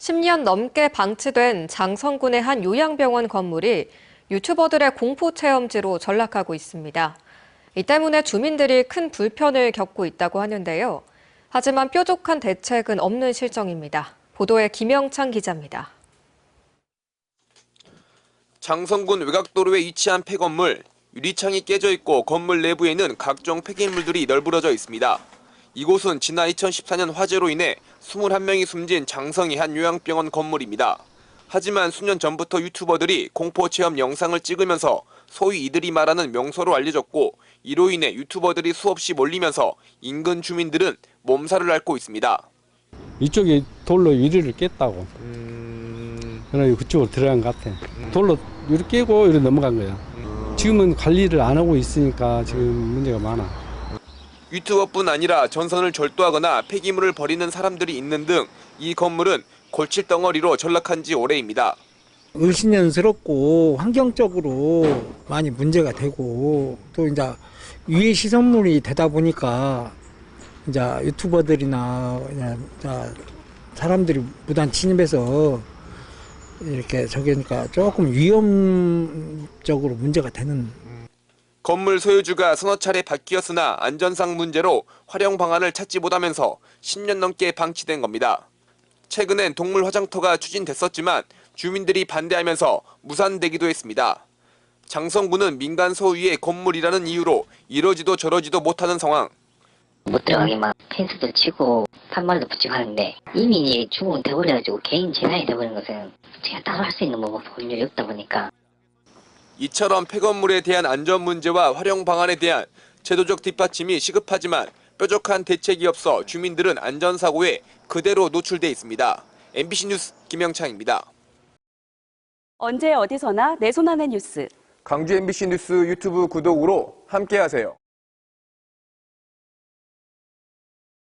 10년 넘게 방치된 장성군의 한 요양병원 건물이 유튜버들의 공포 체험지로 전락하고 있습니다. 이 때문에 주민들이 큰 불편을 겪고 있다고 하는데요. 하지만 뾰족한 대책은 없는 실정입니다. 보도에 김영창 기자입니다. 장성군 외곽도로에 위치한 폐건물, 유리창이 깨져 있고 건물 내부에는 각종 폐기물들이 널브러져 있습니다. 이곳은 지난 2014년 화재로 인해 21명이 숨진 장성이 한 요양병원 건물입니다. 하지만 수년 전부터 유튜버들이 공포 체험 영상을 찍으면서 소위 이들이 말하는 명소로 알려졌고 이로 인해 유튜버들이 수없이 몰리면서 인근 주민들은 몸살을 앓고 있습니다. 이쪽에 돌로 유리를 깼다고. 그래서 그쪽으로 들어간 것 같아. 돌로 유리 깨고 이리 넘어간 거야. 지금은 관리를 안 하고 있으니까 지금 문제가 많아. 유튜버뿐 아니라 전선을 절도하거나 폐기물을 버리는 사람들이 있는 등 이 건물은 골칫 덩어리로 전락한 지 오래입니다. 을신년스럽고 환경적으로 많이 문제가 되고 또 이제 위해 시설물이 되다 보니까 이제 유튜버들이나 사람들이 무단 침입해서 이렇게 저기니까 조금 위험적으로 문제가 되는 건물 소유주가 서너 차례 바뀌었으나 안전상 문제로 활용 방안을 찾지 못하면서 10년 넘게 방치된 겁니다. 최근엔 동물 화장터가 추진됐었지만 주민들이 반대하면서 무산되기도 했습니다. 장성군은 민간 소유의 건물이라는 이유로 이러지도 저러지도 못하는 상황. 못 들어가게 막 펜스도 치고 산말도 붙이고 하는데 이미 주공은 돼버려가지고 개인 재산이 돼버린 것은 제가 따로 할 수 있는 뭐 법률이 없다 보니까 이처럼 폐건물에 대한 안전 문제와 활용 방안에 대한 제도적 뒷받침이 시급하지만 뾰족한 대책이 없어 주민들은 안전사고에 그대로 노출돼 있습니다. MBC 뉴스 김영창입니다. 언제 어디서나 내 손 안의 뉴스. 광주 MBC 뉴스 유튜브 구독으로 함께하세요.